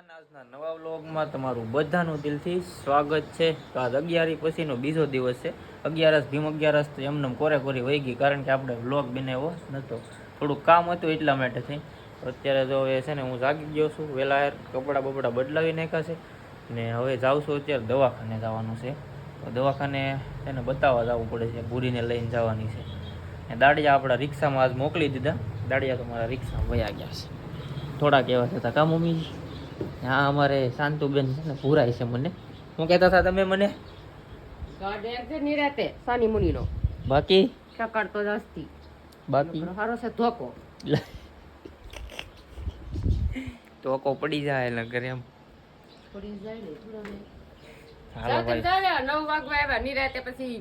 બધાના આજના નવા વ્લોગમાં તમારું બધાનું દિલથી સ્વાગત છે. તો આજ અગિયારી પછીનો બીજો દિવસ છે. અગિયારસ ભીમ અગિયારસ તો એમને કોરે કોરી વહી ગઈ કારણ કે આપણે વ્લોગ બનાવ્યો નહોતો થોડુંક કામ હતું એટલા માટે થઈ. અત્યારે જો એ છે ને હું જાગી ગયો છું. વહેલા કપડાં બપડા બદલાવી નાખ્યા છે. ને હવે જાઉં છું અત્યારે દવાખાને જવાનું છે. તો દવાખાને એને બતાવવા જવું પડે છે. ભૂરીને લઈને જવાની છે. ને દાડિયા આપણા રિક્ષામાં આજ મોકલી દીધા. દાડિયા તો મારા રિક્ષામાં વયા ગયા છે. થોડાક એવા થતા કા મમ્મીજી હા અમારે શાંતુબેન છે ને પૂરાય છે મને. શું કહેતા હતા તમે મને? નિરાતે સાની મુનિનો. બાકી? સકડતો જ બાકી? હારો છે ધોકો. ટોકો પડી જાય એટલે ઘરે એમ. પડી જાય ને થોડા ને હાલો ભાઈ. ચાલે નવ વાગવા આવ્યા નિરાતે પછી.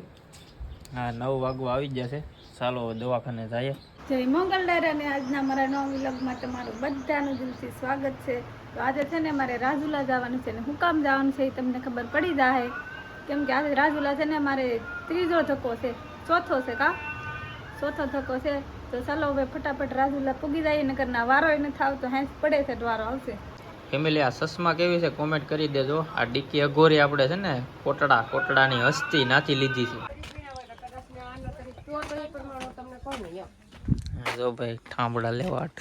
હા નવ વાગવા આવી જશે. ચાલો દવાખાને જઈએ. જય મંગલદાર ને આજના મારા નવા માટે તમારું બધાનું દિલથી સ્વાગત છે. તો આજે છે ને મારે રાજુલા જવાનું છે ને હું કામ જવાનું છે એ તમને ખબર પડી જાય કેમ કે આજે રાજુલા છે ને મારે ત્રીજો ધક્કો છે ચોથો છે કા? ચોથો ધક્કો છે. તો ચાલો હવે ફટાફટ રાજુલા પૂગી જાય ને ના વારો એને થાવ તો હેંસ પડે છે વારો આવશે. ફેમિલી આ સસમા કેવી છે કોમેન્ટ કરી દેજો. આ ડીકી અઘોરી આપણે છે ને કોટડા કોટડાની હસ્તી નાચી લીધી છે. જો ભાઈ ઠાંબડા લેવાટ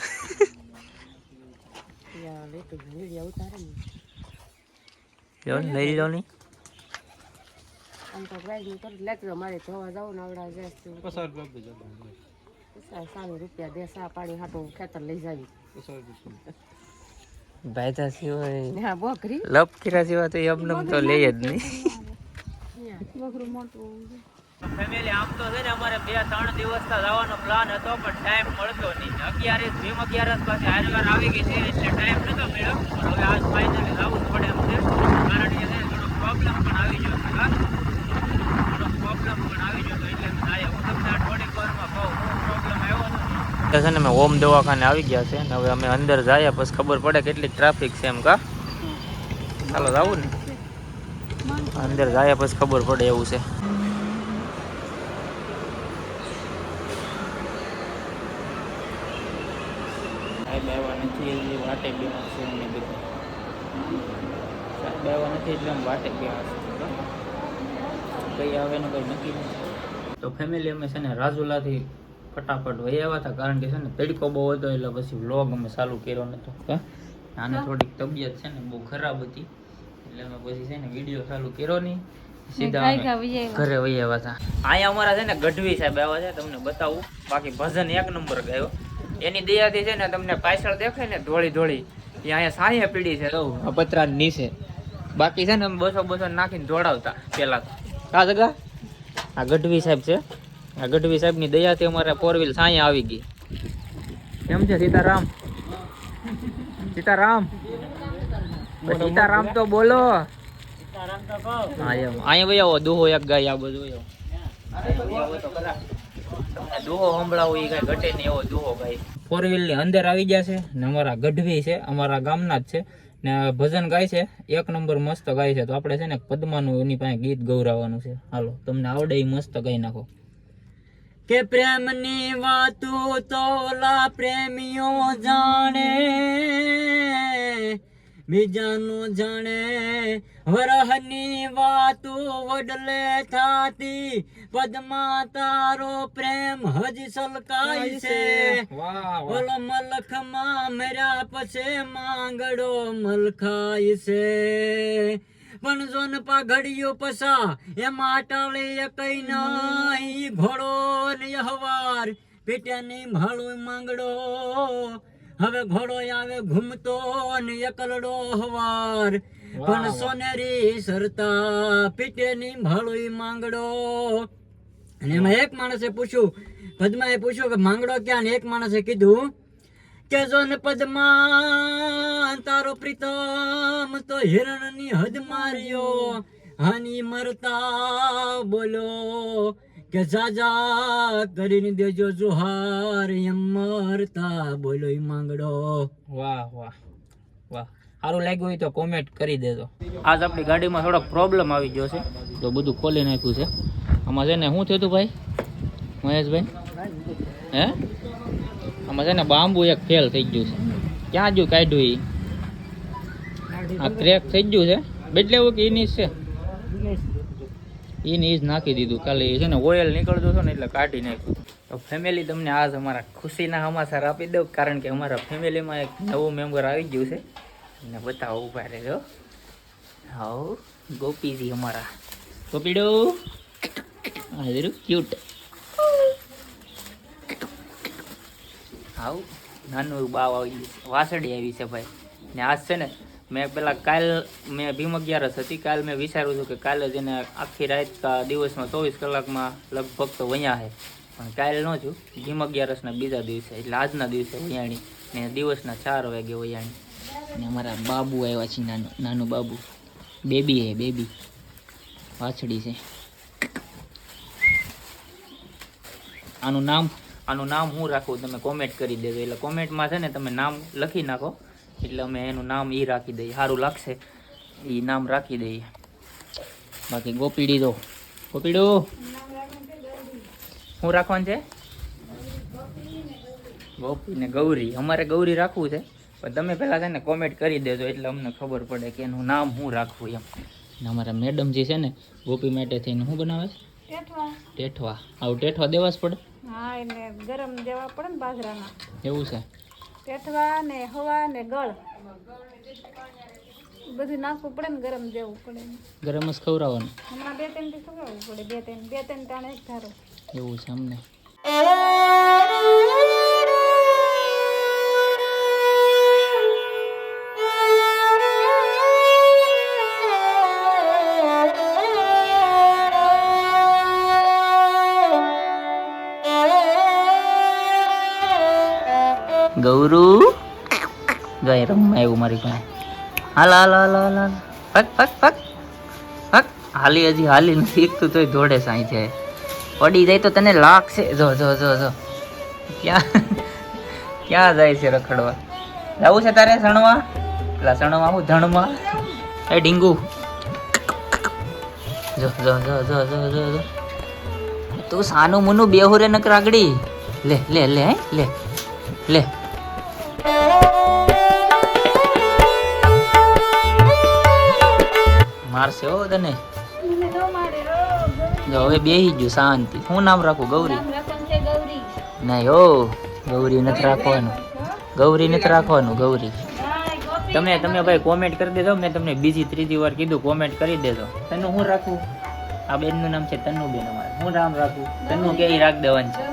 યા લે તો વિડિયો ઉતારે ને લઈ લો ની આમ તો પ્રાઇઝનું કરી લેતો મારે ધોવા જાવ ને આવડા જાય સારું રૂપિયા દે સા પાણી હાટું ખેતર લઈ જાવી ભાઈ સિવાય ને હા બોકરી લપ સિવાય તો એમને તો લઈ જ નહીં મોટું ફેમિલી આમ તો છે ને અમારે બે ત્રણ દિવસ જવાનો પ્લાન હતો પણ ટાઈમ મળતો નહીં. અગિયાર ભીમ અગિયાર પાસે હાજર આવી ગઈ છે એટલે ટાઈમ નતો મળ્યો. પણ હવે આજ ફાઇનલી જવું જ પડે એમ છે. કારણ કે થોડો પ્રોબ્લેમ પણ આવી ગયો છે થોડો પ્રોબ્લેમ પણ આવી ગયો તો એટલે હું તમને થોડીક વારમાં કહું પ્રોબ્લેમ આવ્યો હતો છે ને અમે ઓમ દવાખાને આવી ગયા છે ને હવે અમે અંદર જઈએ પછી ખબર પડે કેટલી ટ્રાફિક છે એમ કા? ચાલો જવું ને? અંદર જાય પછી ખબર પડે એવું છે. સાહેબ આવ્યા નથી એટલે વાટે બેવા છે અમને બધું. સાહેબ આવ્યા નથી એટલે આમ વાટે બેવા છે. કઈ આવે ને કઈ નક્કી નથી. તો ફેમિલી અમે છે ને રાજુલાથી ફટાફટ વહી આવ્યા હતા કારણ કે છે ને તડકો બહુ હતો એટલે પછી વ્લોગ અમે ચાલુ કર્યો નતો? આને થોડીક તબિયત છે ને બહુ ખરાબ હતી એટલે અમે પછી છે ને વીડિયો ચાલુ કર્યો નહીં. સીધા ઘરે વહી આવ્યા હતા. અહીંયા અમારા છે ને ગઢવી સાહેબ આવ્યા છે તમને બતાવું. બાકી ભજન એક નંબર ગાયો. એની દયાથી છે ને તમને પાછળ દેખાય ને ધોળી ધોળી. એ અહીંયા સાંયે પીડી છે અપત્રા નીચે બાકી છે ને બસો બસો નાખીને દોડાવતા પેલા. તો કા જગા. આ ગઢવી સાહેબ છે. આ ગઢવી સાહેબની દયાથી અમારે ફોર વ્હીલ સાંયે આવી ગઈ. કેમ છે સીતારામ? સીતારામ? સીતારામ તો બોલો. હા એમ. અહીંયા ભાઈ આવો દોહો એક ગાય આ બધું આવો. તો. તમને દોહો સંભળાવો એ કાંઈ ઘટે એવો દોહો ભાઈ. ફોર વ્હીલની અંદર આવી ગયા છે ને અમારા ગઢવી છે અમારા ગામના જ છે ને ભજન ગાય છે એક નંબર મસ્ત ગાય છે. તો આપણે છે ને પદ્માનું એની પાસે ગીત ગૌરાવાનું છે. હાલો તમને આવડે એ મસ્ત ગાઈ નાખો. કે પ્રેમની વાતો તોલા પ્રેમીઓ જાણે. બીજાનું જાણે વરહની વાતો વડલે થાતી. પદમા તારો પ્રેમ હજી સલકાય છે. ઓલો મલખમાં મર્યા પછી માંગડો મલખાય છે. પણ જોન પાઘડિયો પસા એમાં ટાળે કઈ નહીં. ઘોડો ને હવાર પેટ્યાની ભાળું માંગડો હવે ઘોડો આવે ઘૂમતો ને એકલડો હવાર પણ સોનેરી સરતા પીટેની ભાળોઈ માંગડો. અને એમાં એક માણસે પૂછ્યું પદ્માએ પૂછ્યું કે માંગડો ક્યાં? ને એક માણસે કીધું કે જો ને પદ્મા તારો પ્રીતમ તો હિરણની હદ માર્યો. હાની મરતા બોલો કે જાજા કરીને દેજો જુહાર એમ મરતા બોલો માંગડો. વાહ વાહ વાહ. સારું લાગ્યું હોય તો કોમેન્ટ કરી દેજો. આજ આપણી ગાડીમાં થોડોક પ્રોબ્લેમ આવી ગયો છે તો બધું ખોલી નાખ્યું છે. આમાં છે ને શું થયું હતું ભાઈ? મહેશભાઈ? હે? આમાં છે ને બાંબુ એક ફેલ થઈ ગયું છે. ક્યાં જ્યું કાઢ્યું એ આ ક્રેક થઈ ગયું છે. બેટલે એવું કે એની છે એને જ નાખી દીધું. કાલે એ છે ને ઓઇલ નીકળતું હતું ને એટલે કાઢી નાખ્યું. તો ફેમિલી તમને આજ અમારા ખુશીના સમાચાર આપી દઉં, કારણ કે અમારા ફેમિલીમાં એક નવું મેમ્બર આવી ગયું છે. અને બતાવો ઊભા રહેજો. હાઉ, ગોપીજી અમારા. ગોપીડો. હાજરું ક્યુટ હાઉ, નાનું બાવ આવી ગયું છે. વાસળી આવી છે ભાઈ. ને આજ છે ને મેં પેલા કાલ, મેં ભીમ અગિયારસ હતી, કાલ મેં વિચાર્યું હતું કે કાલે જ એને આખી રાત દિવસમાં ચોવીસ કલાકમાં લગભગ તો વયા છે પણ કાલ ન છું ભીમ અગિયારસના બીજા દિવસે, એટલે આજના દિવસે વયાણી ને દિવસના ચાર વાગે વયાણી. ને અમારા બાબુ આવ્યા છે, નાનું નાનું બાબુ. Baby hey, baby. વાછડી છે. આનું નામ આનું નામ હું રાખું, તમે કોમેન્ટ કરી દેજો. એટલે કોમેન્ટમાં છે ને તમે નામ લખી નાખો. એટલે અમે એનું નામ એ રાખી દઈએ. સારું લાગશે. એ નામ રાખી દઈએ. બાકી ગોપીડી તો ગોપીડું? શું રાખવાનું છે? ગોપી ને ગૌરી. અમારે ગૌરી રાખવું છે. પણ તમે પહેલાં છે ને કોમેન્ટ કરી દેજો એટલે અમને ખબર પડે કે એનું નામ શું રાખવું એમ. ને અમારા મેડમ જે છે ને ગોપી માટે થઈને શું બનાવે છે? ટેટવા ટેઠવા. આવું ટેઠવા દેવા જ પડે? હા એને ગરમ દેવા પડે ને બાજરાના. એવું છે. ટેટવા ને હવા ને ગળ. બધું નાખવું પડે ને ગરમ દેવું પડે ગરમ જ ખવડાવવાનું. હમણાં બે ત્રણથી ખવડાવવું પડે. બે ત્રણ બે ત્રણ ત્રણ એક ધારો. એવું છે અમને ગૌરુ? ગઈ રમવા એવું મારી પાસે. હાલ હાલ હાલ હાલ હાલ. પગ પગ પક પક હાલી હજી હાલી નથી. એકતું તોય દોડે સાઈ છે પડી જાય તો તને લાગશે. જો જો જો જો. ક્યાં? ક્યાં જાય છે રખડવા? જવું છે તારે સણવા પેલા સણવા હું ધણવા? એ ડીંગુ જો જો જો જો જો જો જો. તું સાનું મુનું બેહુરે નક રાગડી લે લે લે લે. લે. મારશે તને? ન ઓ જો હવે બેહી ગયું શાંતિ. શું નામ રાખું ગૌરી? નહીં હો ગૌરી નથી રાખવાનું. ગૌરી નથી રાખવાનું ગૌરી. તમે તમે ભાઈ કોમેન્ટ કરી દેજો મેં તમને બીજી ત્રીજી વાર કીધું કોમેન્ટ કરી દેજો. તનું હું રાખું? આ બેનનું નામ છે તન્નુ બેન અમારે. હું નામ રાખું? તનુ કે રાખ દેવાનું છે.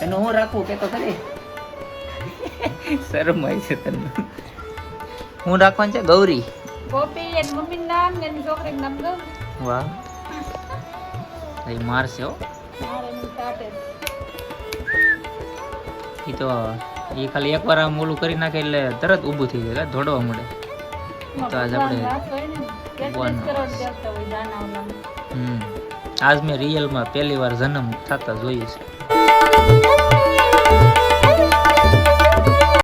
તનું હું રાખું? કે તો ખરી. શરમાય છે તને હું રાખવાનું છે? ગૌરી. ગોપી એન મમ્મી નામ ને છોકરી નામ ગૌરી. વાહ. એ મારશે હો. એ તો એ ખાલી એકવાર આમ ઓલું કરી નાખે એટલે તરત ઊભું થઈ જાય ધોડવા મળે તો આજ આપણે આજ મેં રિયલમાં પહેલી વાર જન્મ થતા જોયું છે.